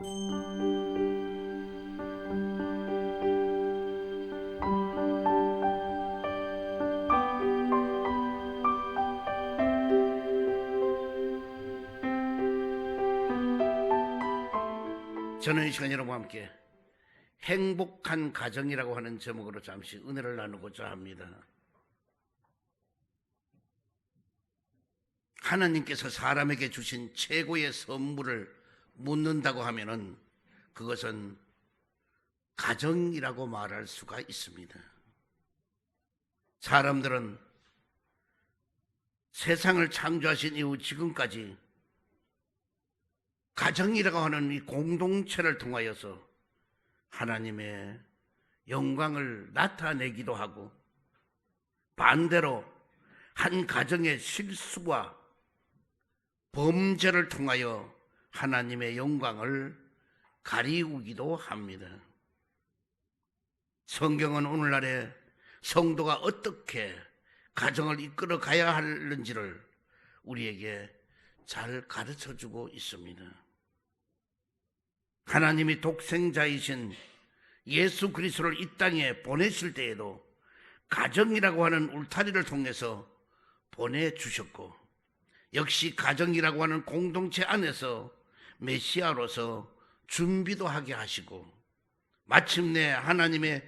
저는 이 시간 여러분과 함께 행복한 가정이라고 하는 제목으로 잠시 은혜를 나누고자 합니다. 하나님께서 사람에게 주신 최고의 선물을 묻는다고 하면은 그것은 가정이라고 말할 수가 있습니다. 사람들은 세상을 창조하신 이후 지금까지 가정이라고 하는 이 공동체를 통하여서 하나님의 영광을 나타내기도 하고 반대로 한 가정의 실수와 범죄를 통하여 하나님의 영광을 가리우기도 합니다. 성경은 오늘날에 성도가 어떻게 가정을 이끌어 가야 하는지를 우리에게 잘 가르쳐 주고 있습니다. 하나님이 독생자이신 예수 그리스도를 이 땅에 보내실 때에도 가정이라고 하는 울타리를 통해서 보내주셨고 역시 가정이라고 하는 공동체 안에서 메시아로서 준비도 하게 하시고 마침내 하나님의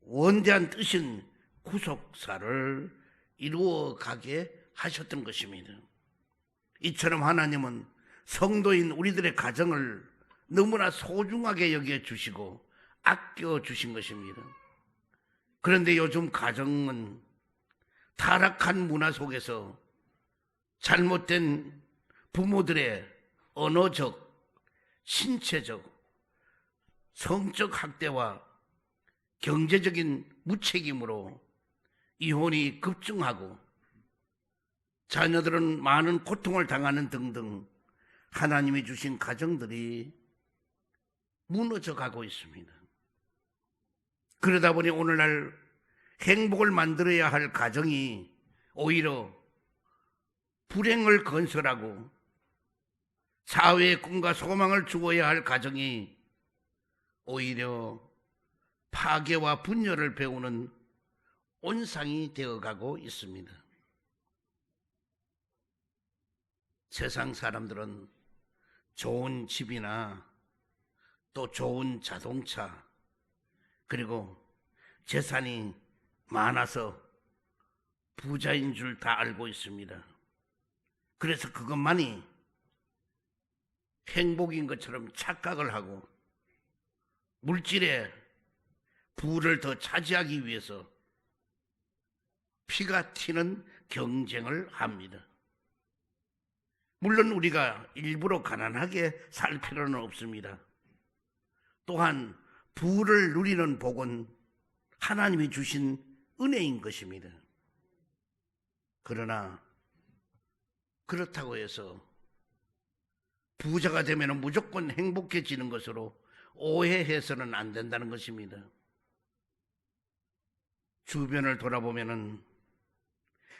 원대한 뜻인 구속사를 이루어 가게 하셨던 것입니다. 이처럼 하나님은 성도인 우리들의 가정을 너무나 소중하게 여겨 주시고 아껴 주신 것입니다. 그런데 요즘 가정은 타락한 문화 속에서 잘못된 부모들의 언어적, 신체적, 성적 학대와 경제적인 무책임으로 이혼이 급증하고 자녀들은 많은 고통을 당하는 등등 하나님이 주신 가정들이 무너져 가고 있습니다. 그러다 보니 오늘날 행복을 만들어야 할 가정이 오히려 불행을 건설하고 사회의 꿈과 소망을 주어야 할 가정이 오히려 파괴와 분열을 배우는 온상이 되어가고 있습니다. 세상 사람들은 좋은 집이나 또 좋은 자동차 그리고 재산이 많아서 부자인 줄 다 알고 있습니다. 그래서 그것만이 행복인 것처럼 착각을 하고 물질의 부를 더 차지하기 위해서 피가 튀는 경쟁을 합니다. 물론 우리가 일부러 가난하게 살 필요는 없습니다. 또한 부를 누리는 복은 하나님이 주신 은혜인 것입니다. 그러나 그렇다고 해서 부자가 되면 무조건 행복해지는 것으로 오해해서는 안 된다는 것입니다. 주변을 돌아보면은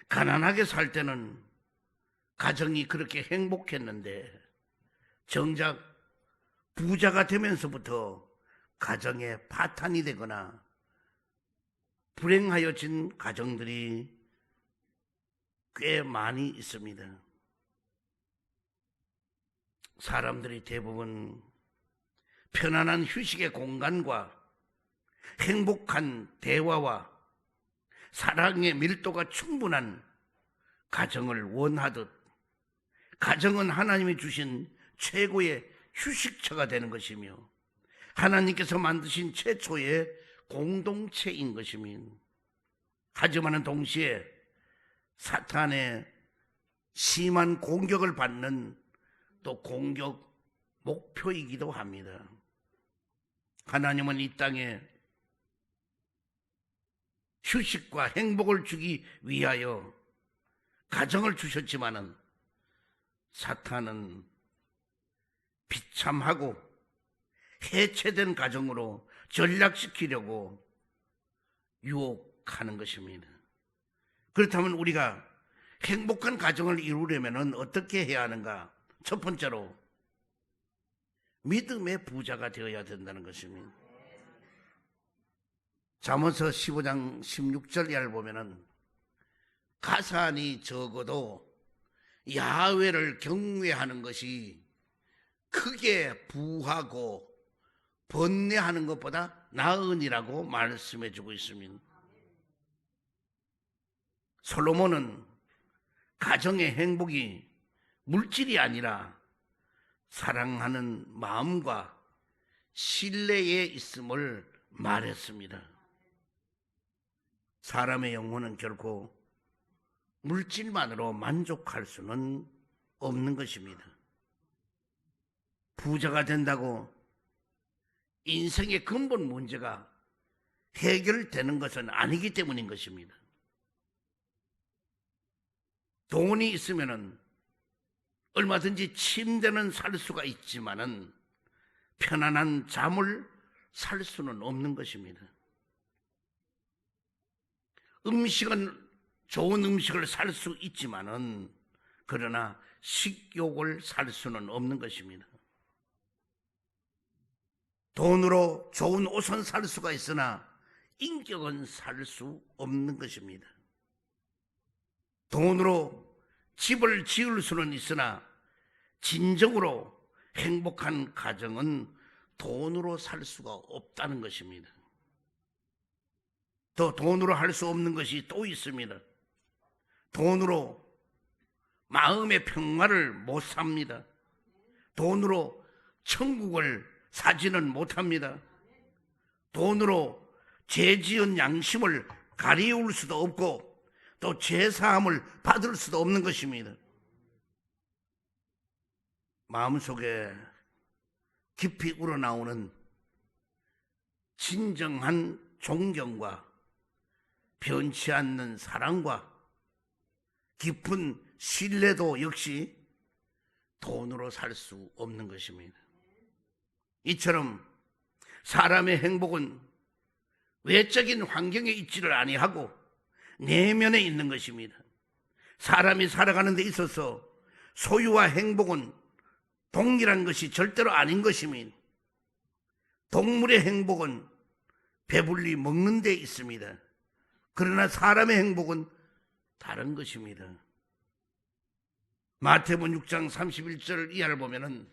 가난하게 살 때는 가정이 그렇게 행복했는데 정작 부자가 되면서부터 가정에 파탄이 되거나 불행하여진 가정들이 꽤 많이 있습니다. 사람들이 대부분 편안한 휴식의 공간과 행복한 대화와 사랑의 밀도가 충분한 가정을 원하듯 가정은 하나님이 주신 최고의 휴식처가 되는 것이며 하나님께서 만드신 최초의 공동체인 것이며 하지만은 동시에 사탄의 심한 공격을 받는 또 공격 목표이기도 합니다. 하나님은 이 땅에 휴식과 행복을 주기 위하여 가정을 주셨지만은 사탄은 비참하고 해체된 가정으로 전락시키려고 유혹하는 것입니다. 그렇다면 우리가 행복한 가정을 이루려면 어떻게 해야 하는가? 첫 번째로 믿음의 부자가 되어야 된다는 것입니다. 잠언서 15장 16절 이하를 보면은 가산이 적어도 야훼를 경외하는 것이 크게 부하고 번뇌하는 것보다 나으니라고 말씀해 주고 있습니다. 솔로몬은 가정의 행복이 물질이 아니라 사랑하는 마음과 신뢰에 있음을 말했습니다. 사람의 영혼은 결코 물질만으로 만족할 수는 없는 것입니다. 부자가 된다고 인생의 근본 문제가 해결되는 것은 아니기 때문인 것입니다. 돈이 있으면은 얼마든지 침대는 살 수가 있지만은 편안한 잠을 살 수는 없는 것입니다. 음식은 좋은 음식을 살 수 있지만은 그러나 식욕을 살 수는 없는 것입니다. 돈으로 좋은 옷은 살 수가 있으나 인격은 살 수 없는 것입니다. 돈으로 집을 지을 수는 있으나 진정으로 행복한 가정은 돈으로 살 수가 없다는 것입니다. 또 돈으로 할 수 없는 것이 또 있습니다. 돈으로 마음의 평화를 못 삽니다. 돈으로 천국을 사지는 못합니다. 돈으로 죄 지은 양심을 가리울 수도 없고 또 죄사함을 받을 수도 없는 것입니다. 마음속에 깊이 우러나오는 진정한 존경과 변치 않는 사랑과 깊은 신뢰도 역시 돈으로 살 수 없는 것입니다. 이처럼 사람의 행복은 외적인 환경에 있지를 아니하고 내면에 있는 것입니다. 사람이 살아가는 데 있어서 소유와 행복은 동일한 것이 절대로 아닌 것입니다. 동물의 행복은 배불리 먹는 데 있습니다. 그러나 사람의 행복은 다른 것입니다. 마태복음 6장 31절 이하를 보면은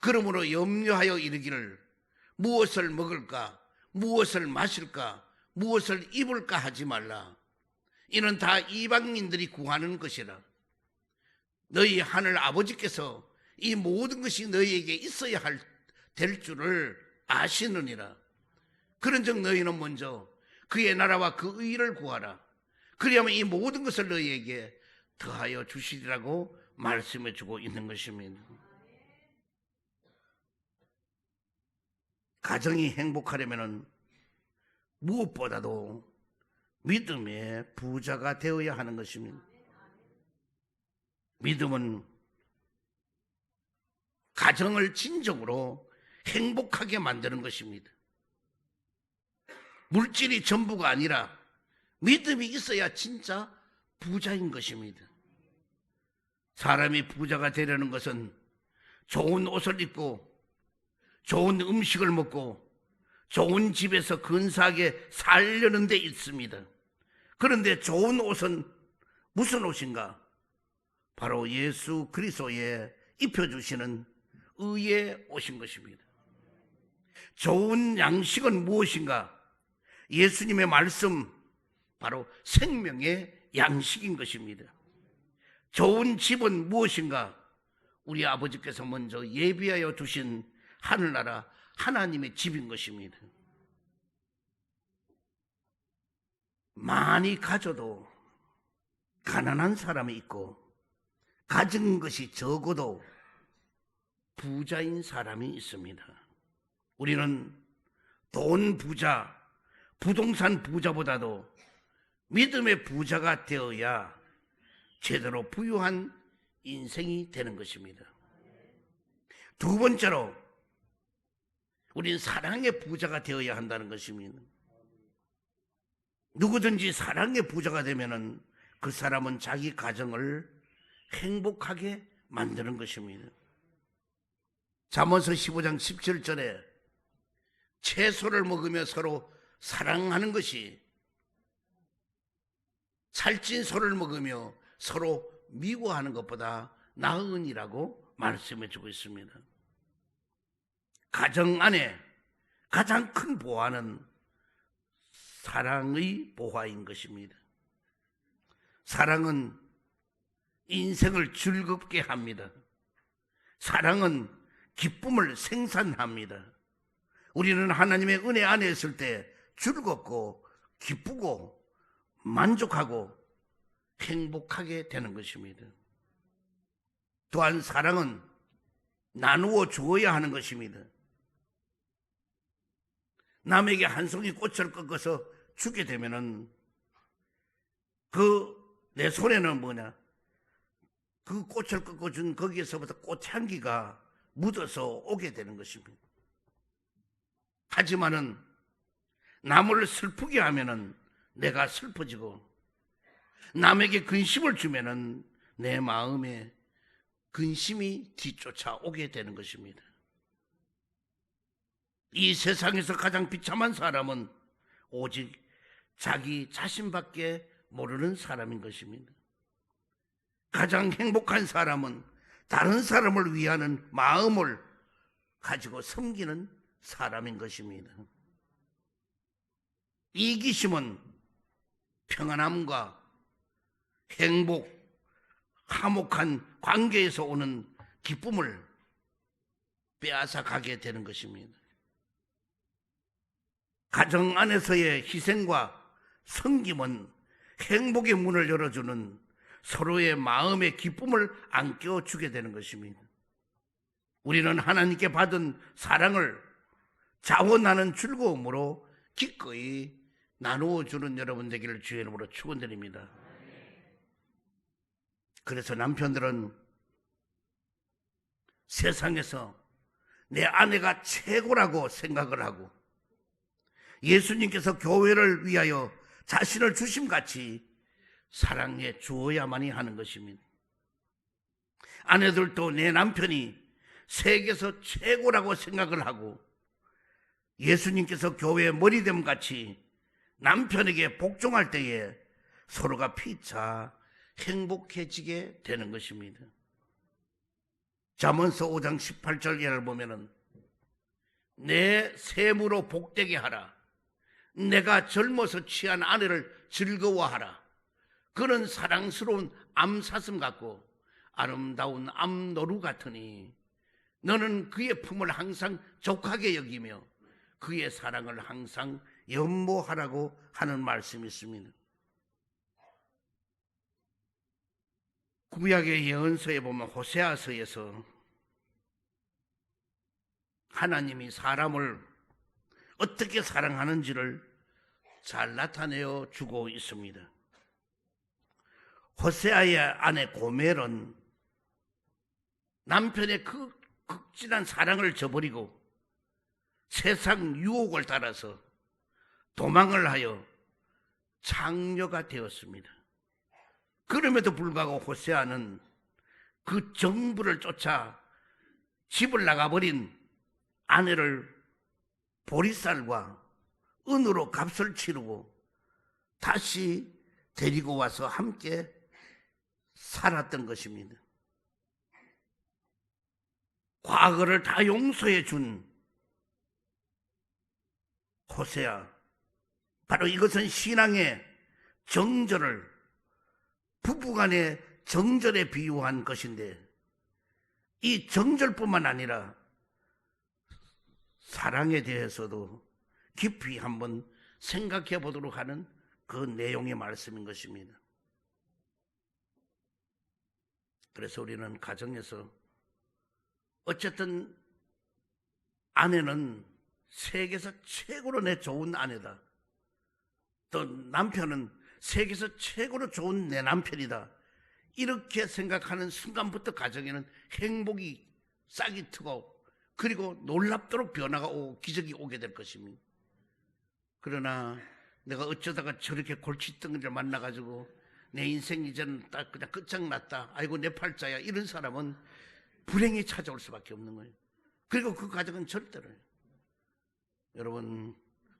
그러므로 염려하여 이르기를 무엇을 먹을까 무엇을 마실까 무엇을 입을까 하지 말라 이는 다 이방인들이 구하는 것이라. 너희 하늘 아버지께서 이 모든 것이 너희에게 있어야 할, 될 줄을 아시느니라. 그런즉 너희는 먼저 그의 나라와 그 의를 구하라. 그리하면 이 모든 것을 너희에게 더하여 주시리라고 말씀해 주고 있는 것입니다. 가정이 행복하려면 무엇보다도 믿음의 부자가 되어야 하는 것입니다. 믿음은 가정을 진정으로 행복하게 만드는 것입니다. 물질이 전부가 아니라 믿음이 있어야 진짜 부자인 것입니다. 사람이 부자가 되려는 것은 좋은 옷을 입고 좋은 음식을 먹고 좋은 집에서 근사하게 살려는 데 있습니다. 그런데 좋은 옷은 무슨 옷인가? 바로 예수 그리스도에 입혀주시는 의의 옷인 것입니다. 좋은 양식은 무엇인가? 예수님의 말씀, 바로 생명의 양식인 것입니다. 좋은 집은 무엇인가? 우리 아버지께서 먼저 예비하여 두신 하늘나라 하나님의 집인 것입니다. 많이 가져도 가난한 사람이 있고 가진 것이 적어도 부자인 사람이 있습니다. 우리는 돈 부자, 부동산 부자보다도 믿음의 부자가 되어야 제대로 부유한 인생이 되는 것입니다. 두 번째로 우리는 사랑의 부자가 되어야 한다는 것입니다. 누구든지 사랑의 부자가 되면은 그 사람은 자기 가정을 행복하게 만드는 것입니다. 잠언서 15장 17절에 채소를 먹으며 서로 사랑하는 것이 살찐 소를 먹으며 서로 미워하는 것보다 나으니라고 말씀해 주고 있습니다. 가정 안에 가장 큰 보화는 사랑의 보화인 것입니다. 사랑은 인생을 즐겁게 합니다. 사랑은 기쁨을 생산합니다. 우리는 하나님의 은혜 안에 있을 때 즐겁고 기쁘고 만족하고 행복하게 되는 것입니다. 또한 사랑은 나누어 주어야 하는 것입니다. 남에게 한 송이 꽃을 꺾어서 주게 되면은 그 내 손에는 뭐냐? 그 꽃을 꺾어준 거기에서부터 꽃향기가 묻어서 오게 되는 것입니다. 하지만은 남을 슬프게 하면은 내가 슬퍼지고 남에게 근심을 주면은 내 마음에 근심이 뒤쫓아 오게 되는 것입니다. 이 세상에서 가장 비참한 사람은 오직 자기 자신밖에 모르는 사람인 것입니다. 가장 행복한 사람은 다른 사람을 위하는 마음을 가지고 섬기는 사람인 것입니다. 이기심은 평안함과 행복, 화목한 관계에서 오는 기쁨을 빼앗아 가게 되는 것입니다. 가정 안에서의 희생과 섬김은 행복의 문을 열어주는 서로의 마음의 기쁨을 안겨 주게 되는 것입니다. 우리는 하나님께 받은 사랑을 자원하는 즐거움으로 기꺼이 나누어 주는 여러분 되기를 주의 이름으로 축원드립니다. 그래서 남편들은 세상에서 내 아내가 최고라고 생각을 하고 예수님께서 교회를 위하여 자신을 주심같이 사랑해 주어야만이 하는 것입니다. 아내들도 내 남편이 세계에서 최고라고 생각을 하고 예수님께서 교회의 머리됨 같이 남편에게 복종할 때에 서로가 피차 행복해지게 되는 것입니다. 잠언서 5장 18절 예를 보면은 내 세무로 복되게 하라. 내가 젊어서 취한 아내를 즐거워하라. 그는 사랑스러운 암사슴 같고 아름다운 암노루 같으니 너는 그의 품을 항상 족하게 여기며 그의 사랑을 항상 연모하라고 하는 말씀이 있습니다. 구약의 예언서에 보면 호세아서에서 하나님이 사람을 어떻게 사랑하는지를 잘 나타내어 주고 있습니다. 호세아의 아내 고멜은 남편의 그 극진한 사랑을 저버리고 세상 유혹을 따라서 도망을 하여 창녀가 되었습니다. 그럼에도 불구하고 호세아는 그 정부를 쫓아 집을 나가버린 아내를 보리쌀과 은으로 값을 치르고 다시 데리고 와서 함께 살았던 것입니다. 과거를 다 용서해 준 호세아. 바로 이것은 신앙의 정절을 부부간의 정절에 비유한 것인데 이 정절뿐만 아니라 사랑에 대해서도 깊이 한번 생각해 보도록 하는 그 내용의 말씀인 것입니다. 그래서 우리는 가정에서 어쨌든 아내는 세계에서 최고로 내 좋은 아내다. 또 남편은 세계에서 최고로 좋은 내 남편이다. 이렇게 생각하는 순간부터 가정에는 행복이 싹이 트고 그리고 놀랍도록 변화가 오고 기적이 오게 될 것입니다. 그러나 내가 어쩌다가 저렇게 골칫덩이를 만나가지고 내 인생 이제는 딱 그냥 끝장났다. 아이고 내 팔자야. 이런 사람은 불행이 찾아올 수밖에 없는 거예요. 그리고 그 가정은 절대로 여러분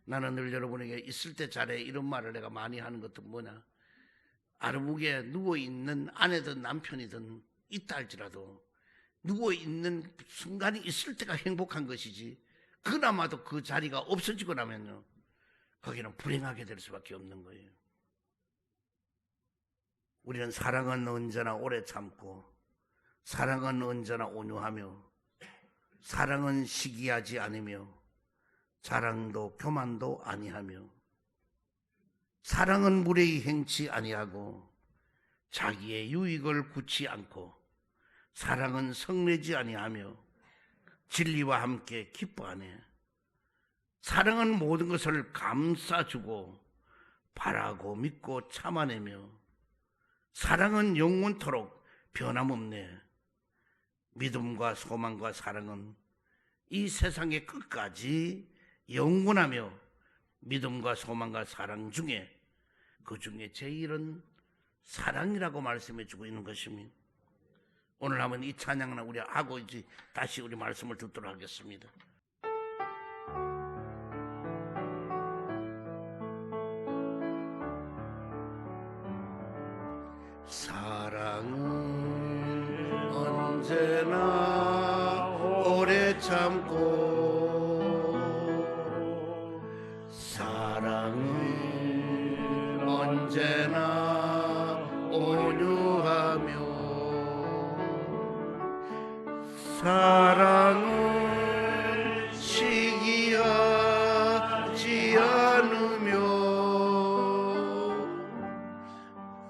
나는 늘 여러분에게 있을 때 잘해 이런 말을 내가 많이 하는 것도 뭐냐 아르묵에 누워 있는 아내든 남편이든 있다 할지라도 누워 있는 순간이 있을 때가 행복한 것이지 그나마도 그 자리가 없어지고 나면요 거기는 불행하게 될 수밖에 없는 거예요. 우리는 사랑은 언제나 오래 참고 사랑은 언제나 온유하며 사랑은 시기하지 않으며 자랑도 교만도 아니하며 사랑은 무례히 행치 아니하고 자기의 유익을 굳지 않고 사랑은 성내지 아니하며 진리와 함께 기뻐하네 사랑은 모든 것을 감싸주고 바라고 믿고 참아내며 사랑은 영원토록 변함없네 믿음과 소망과 사랑은 이 세상의 끝까지 영원하며 믿음과 소망과 사랑 중에 그 중에 제일은 사랑이라고 말씀해 주고 있는 것입니다. 오늘 한번 이 찬양을 우리 하고 이제 다시 우리 말씀을 듣도록 하겠습니다. 사랑은 언제나 오래 참고 사랑은 시기하지 않으며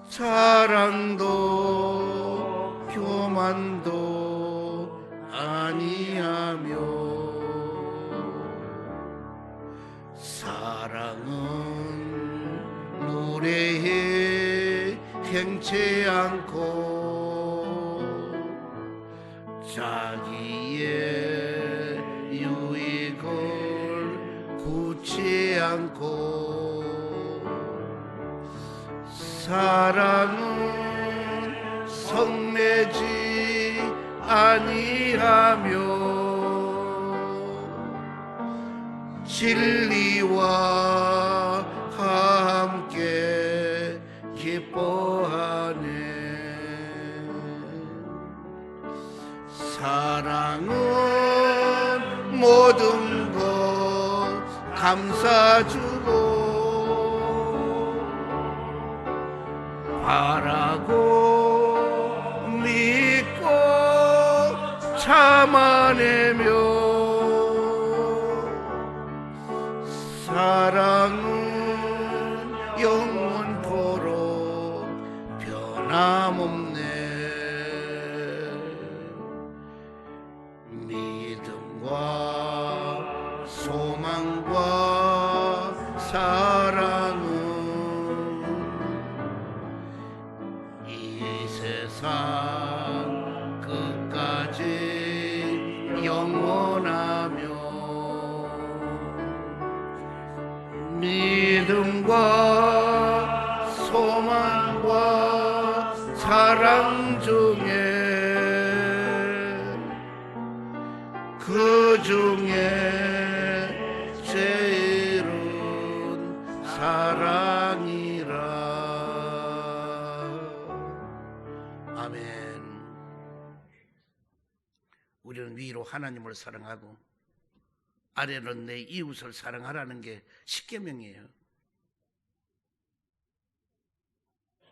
사랑도 교만도 아니하며 사랑은 무례해 행치 않고 사랑은 성내지 아니하며 진리와 함께 기뻐하네. 사랑은 모든 것 감싸주 바라고 믿고 참아내며 믿음과 소망과 사랑 중에 그 중에 제일은 사랑이라. 아멘. 우리는 위로 하나님을 사랑하고 아래는 내 이웃을 사랑하라는 게 십계명이에요.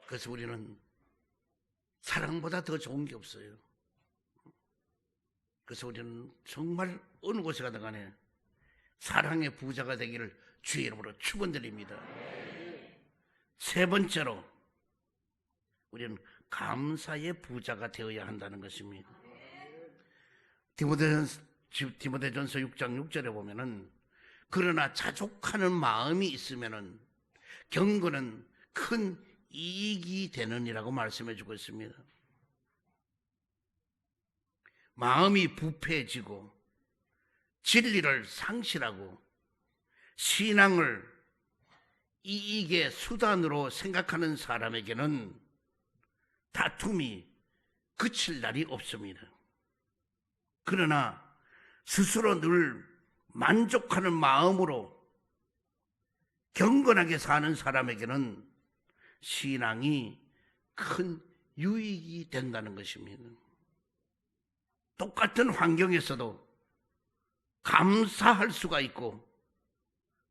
그래서 우리는 사랑보다 더 좋은 게 없어요. 그래서 우리는 정말 어느 곳에 가든 간에 사랑의 부자가 되기를 주의 이름으로 축원드립니다. 세 번째로 우리는 감사의 부자가 되어야 한다는 것입니다. 디모데전서 디모데전서 6장 6절에 보면은 그러나 자족하는 마음이 있으면은 경건은 큰 이익이 되느니라고 말씀해 주고 있습니다. 마음이 부패해지고 진리를 상실하고 신앙을 이익의 수단으로 생각하는 사람에게는 다툼이 그칠 날이 없습니다. 그러나 스스로 늘 만족하는 마음으로 경건하게 사는 사람에게는 신앙이 큰 유익이 된다는 것입니다. 똑같은 환경에서도 감사할 수가 있고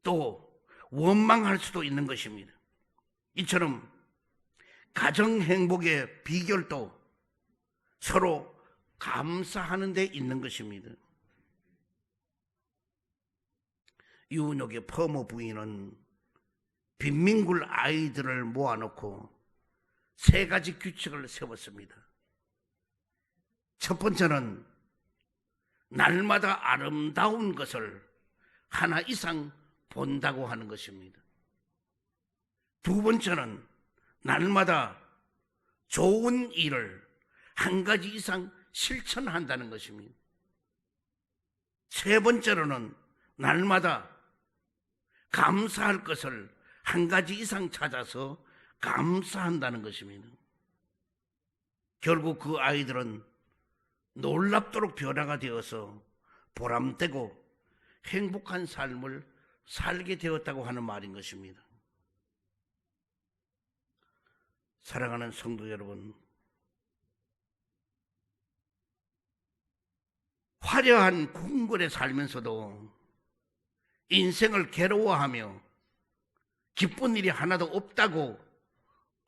또 원망할 수도 있는 것입니다. 이처럼 가정 행복의 비결도 서로 감사하는 데 있는 것입니다. 유은옥의 퍼모 부인은 빈민굴 아이들을 모아놓고 세 가지 규칙을 세웠습니다. 첫 번째는 날마다 아름다운 것을 하나 이상 본다고 하는 것입니다. 두 번째는 날마다 좋은 일을 한 가지 이상 실천한다는 것입니다. 세 번째로는 날마다 감사할 것을 한 가지 이상 찾아서 감사한다는 것입니다. 결국 그 아이들은 놀랍도록 변화가 되어서 보람되고 행복한 삶을 살게 되었다고 하는 말인 것입니다. 사랑하는 성도 여러분, 화려한 궁궐에 살면서도 인생을 괴로워하며 기쁜 일이 하나도 없다고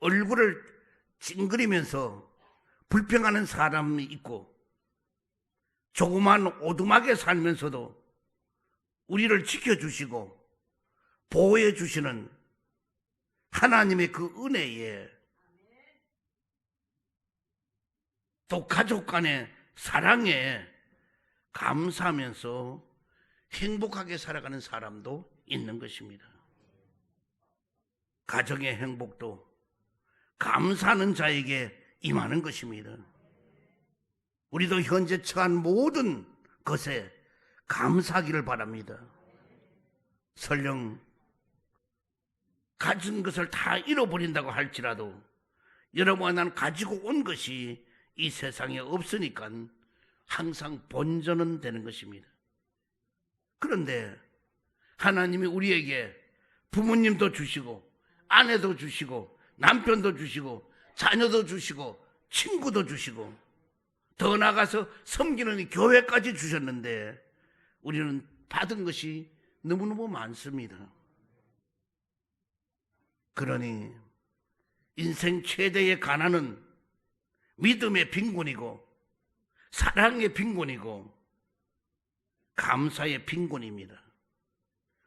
얼굴을 찡그리면서 불평하는 사람이 있고 조그만 오두막에 살면서도 우리를 지켜주시고 보호해 주시는 하나님의 그 은혜에 또 가족 간의 사랑에 감사하면서 행복하게 살아가는 사람도 있는 것입니다. 가정의 행복도 감사하는 자에게 임하는 것입니다. 우리도 현재 처한 모든 것에 감사하기를 바랍니다. 설령 가진 것을 다 잃어버린다고 할지라도 여러분 난 가지고 온 것이 이 세상에 없으니까 항상 본전은 되는 것입니다. 그런데 하나님이 우리에게 부모님도 주시고 아내도 주시고 남편도 주시고 자녀도 주시고 친구도 주시고 더 나아가서 섬기는 이 교회까지 주셨는데 우리는 받은 것이 너무너무 많습니다. 그러니 인생 최대의 가난은 믿음의 빈곤이고 사랑의 빈곤이고 감사의 빈곤입니다.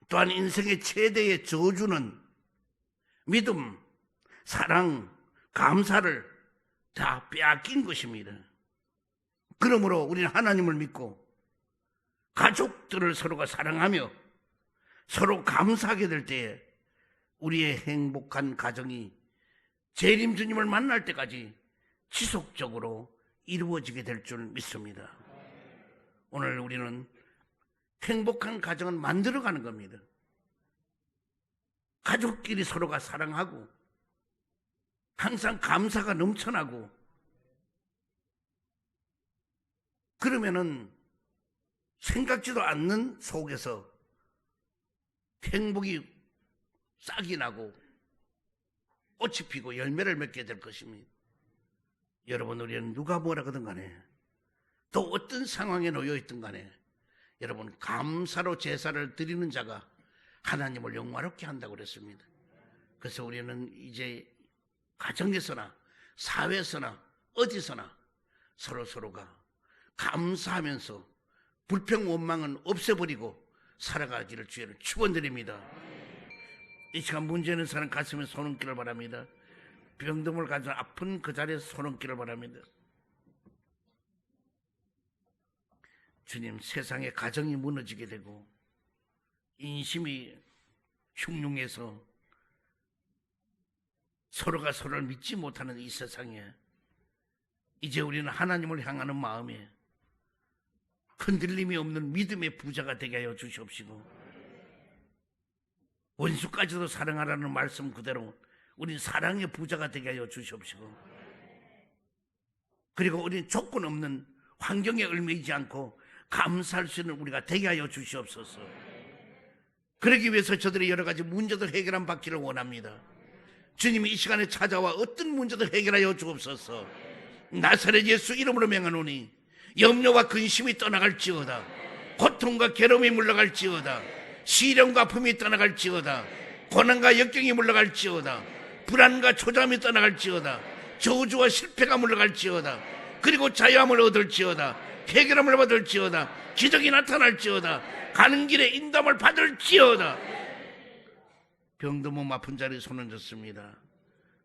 또한 인생의 최대의 저주는 믿음, 사랑, 감사를 다 빼앗긴 것입니다. 그러므로 우리는 하나님을 믿고 가족들을 서로가 사랑하며 서로 감사하게 될 때에 우리의 행복한 가정이 재림 주님을 만날 때까지 지속적으로 이루어지게 될 줄 믿습니다. 오늘 우리는 행복한 가정을 만들어가는 겁니다. 가족끼리 서로가 사랑하고 항상 감사가 넘쳐나고 그러면은 생각지도 않는 속에서 행복이 싹이 나고 꽃이 피고 열매를 맺게 될 것입니다. 여러분 우리는 누가 뭐라거든 간에 또 어떤 상황에 놓여 있든 간에 여러분 감사로 제사를 드리는 자가 하나님을 영화롭게 한다고 그랬습니다. 그래서 우리는 이제 가정에서나 사회에서나 어디서나 서로 서로가 감사하면서 불평 원망은 없애버리고 살아가기를 주의를 축원드립니다. 이 시간 문제 있는 사람 가슴에 손 얹기를 바랍니다. 병듦을 가진 아픈 그 자리에서 손 얹기를 바랍니다. 주님, 세상에 가정이 무너지게 되고 인심이 흉흉해서 서로가 서로를 믿지 못하는 이 세상에 이제 우리는 하나님을 향하는 마음에 흔들림이 없는 믿음의 부자가 되게 하여 주시옵시고 원수까지도 사랑하라는 말씀 그대로 우리 사랑의 부자가 되게 하여 주시옵시고 그리고 우리는 조건 없는 환경에 얽매이지 않고 감사할 수 있는 우리가 되게 하여 주시옵소서. 그러기 위해서 저들의 여러 가지 문제들 해결한 받기를 원합니다. 주님이 이 시간에 찾아와 어떤 문제들 해결하여 주옵소서. 나사렛 예수 이름으로 명하노니 염려와 근심이 떠나갈지어다. 고통과 괴로움이 물러갈지어다. 시련과 아픔이 떠나갈지어다. 고난과 역경이 물러갈지어다. 불안과 초조함이 떠나갈지어다. 저주와 실패가 물러갈지어다. 그리고 자유함을 얻을지어다. 해결함을 받을지어다. 기적이 나타날지어다. 가는 길에 인담을 받을지어다. 병도 몸 아픈 자리 손을 졌습니다.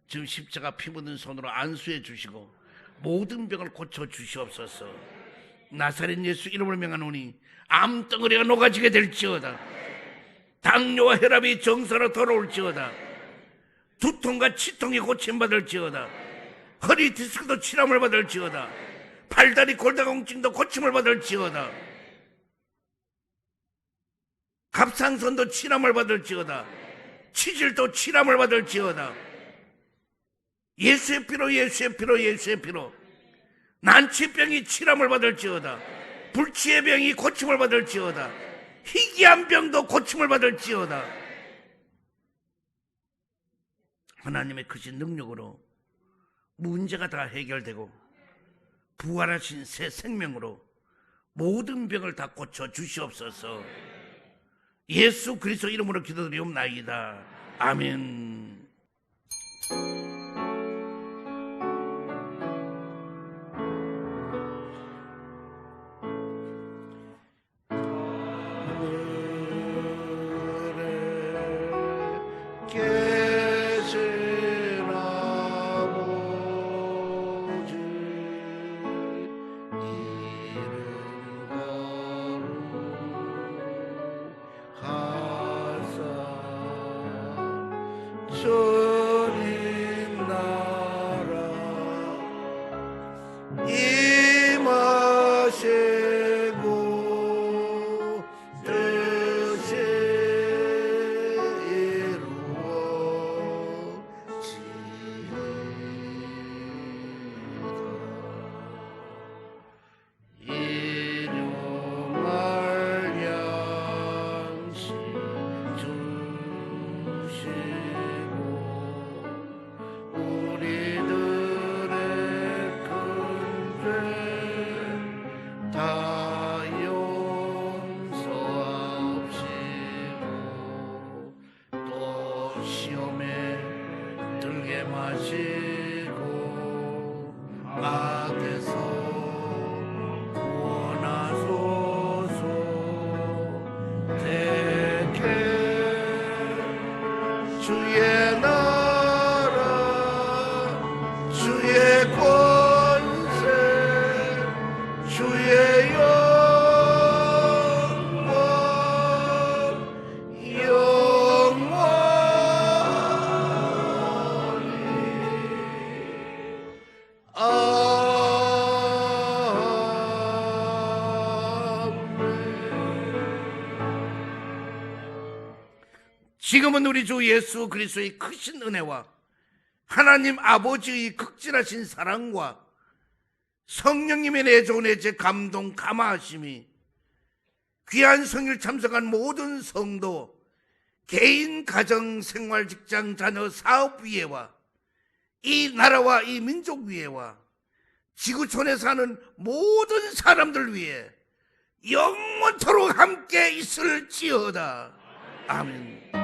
지금 십자가 피 묻은 손으로 안수해 주시고 모든 병을 고쳐 주시옵소서. 나사렛 예수 이름을 명하노니 암덩어리가 녹아지게 될지어다. 당뇨와 혈압이 정상으로 돌아올지어다. 두통과 치통이 고침받을지어다. 허리 디스크도 치료를 받을지어다. 팔다리 골다공증도 고침을 받을지어다. 갑상선도 치료를 받을지어다. 치질도 치료를 받을지어다. 예수의 피로 예수의 피로 예수의 피로 난치병이 치료를 받을지어다. 불치의 병이 고침을 받을지어다. 희귀한 병도 고침을 받을지어다. 하나님의 크신 능력으로 문제가 다 해결되고 부활하신 새 생명으로 모든 병을 다 고쳐 주시옵소서. 예수 그리스도 이름으로 기도드리옵나이다. 아멘. 들게 지금은 우리 주 예수 그리스도의 크신 은혜와 하나님 아버지의 극진하신 사랑과 성령님의 내조은 제 감동 감화하심이 귀한 성일 참석한 모든 성도 개인 가정 생활 직장 자녀 사업 위에와 이 나라와 이 민족 위에와 지구촌에 사는 모든 사람들 위해 영원토록 함께 있을지어다 아멘.